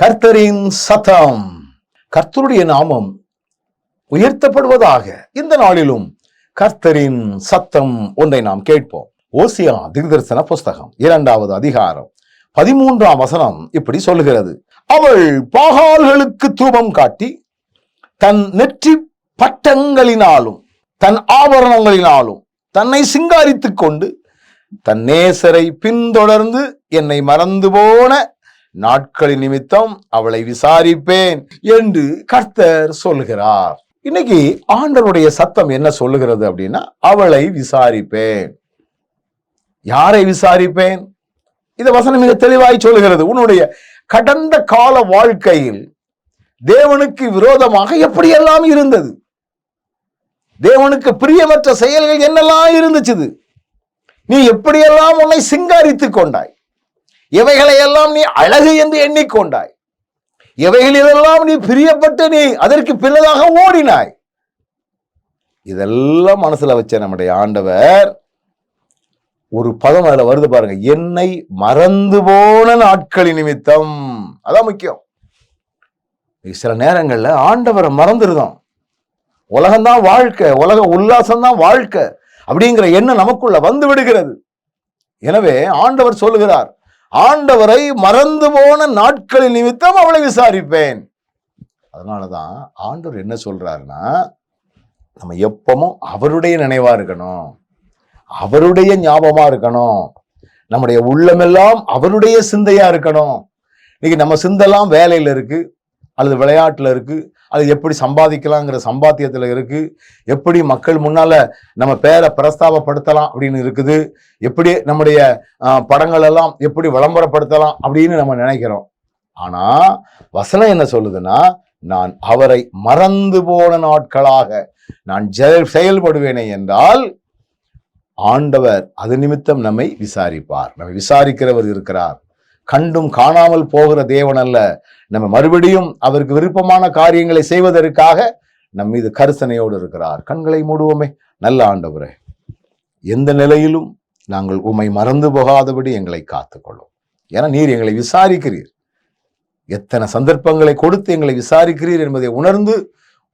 கர்த்தரின் சத்தம். கர்த்தருடைய நாமம் உயர்த்தப்படுவதாக இந்த நாளிலும் கர்த்தரின் சத்தம் ஒன்றை நாம் கேட்போம். ஓசியா திருதர்சன புஸ்தகம் இரண்டாவது அதிகாரம் பதிமூன்றாம் வசனம் இப்படி சொல்லுகிறது. அவள் பாகால்களுக்கு தூபம் காட்டி தன் நெற்றி பட்டங்களினாலும் தன் ஆபரணங்களினாலும் தன்னை சிங்காரித்துக் கொண்டு தன் நேசரை பின்தொடர்ந்து என்னை மறந்து போன நாட்களின் நிமித்தம் அவளை விசாரிப்பேன் என்று கர்த்தர் சொல்கிறார் இன்னைக்கு ஆண்டவருடைய சத்தம் என்ன சொல்லுகிறது அப்படின்னா அவளை விசாரிப்பேன். யாரை விசாரிப்பேன்? இந்த வசனம் மிக தெளிவாய் சொல்லுகிறது உன்னுடைய கடந்த கால வாழ்க்கையில் தேவனுக்கு விரோதமாக எப்படியெல்லாம் இருந்தது? தேவனுக்கு பிரியமற்ற செயல்கள் என்னெல்லாம் இருந்துச்சுது? நீ எப்படியெல்லாம் உன்னை சிங்காரித்துக் கொண்டாய்? இவைகளை எல்லாம் நீ அழகு என்று எண்ணிக்கொண்டாய். எவைகளிலெல்லாம் நீ பிரியப்பட்டு நீ அதற்கு பின்னதாக ஓடினாய். இதெல்லாம் மனசுல வச்ச நம்முடைய ஆண்டவர் ஒரு பதம் அதுல வருது பாருங்க. என்னை மறந்து போன நாட்களின் நிமித்தம். அதான் முக்கியம். சில நேரங்கள்ல ஆண்டவரை மறந்துருதோம் உலகம்தான் வாழ்க்கை உலக உல்லாசம்தான் வாழ்க்கை அப்படிங்கிற எண்ணம் நமக்குள்ள வந்து விடுகிறது. எனவே ஆண்டவர் சொல்லுகிறார் ஆண்டவரை மறந்து போன நாட்களின் நிமித்தம் அவளை விசாரிப்பேன். அதனாலதான் ஆண்டவர் என்ன சொல்றாருன்னா நம்ம எப்பவும் அவருடைய நினைவா இருக்கணும். அவருடைய ஞாபகமா இருக்கணும். நம்முடைய உள்ளமெல்லாம் அவருடைய சிந்தையா இருக்கணும். இன்னைக்கு நம்ம சிந்தெல்லாம் வேலையில இருக்கு அல்லது விளையாட்டுல இருக்கு அது எப்படி சம்பாதிக்கலாங்கிற சம்பாத்தியத்தில் இருக்குது எப்படி மக்கள் முன்னால் நம்ம பேரை பிரஸ்தாபப்படுத்தலாம் அப்படின்னு இருக்குது. எப்படி நம்முடைய படங்கள் எல்லாம் எப்படி விளம்பரப்படுத்தலாம் அப்படின்னு நம்ம நினைக்கிறோம். ஆனால் வசனம் என்ன சொல்லுதுன்னா நான் அவரை மறந்து போன நாட்களாக நான் செயல்படுவேனே என்றால் ஆண்டவர் அது நிமித்தம் நம்மை விசாரிப்பார். நம்மை விசாரிக்கிறவர் இருக்கிறார். கண்டும் காணாமல் போகிற தேவன் அல்ல நம்ம மறுபடியும் அவருக்கு விருப்பமான காரியங்களை செய்வதற்காக நம் மீது கருசனையோடு இருக்கிறார். கண்களை மூடுவோமே. நல்ல ஆண்டவரே எந்த நிலையிலும் நாங்கள் உம்மை மறந்து போகாதபடி எங்களை காத்துக்கொள்ளும். ஏன்னா நீர் எங்களை விசாரிக்கிறீர். எத்தனை சந்தர்ப்பங்களை கொடுத்து எங்களை விசாரிக்கிறீர் என்பதை உணர்ந்து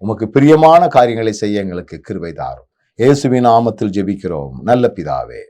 உமக்கு பிரியமான காரியங்களை செய்ய எங்களுக்கு கிருவை தாரும். இயேசுவின் நாமத்தில் ஜெபிக்கிறோம். நல்ல பிதாவே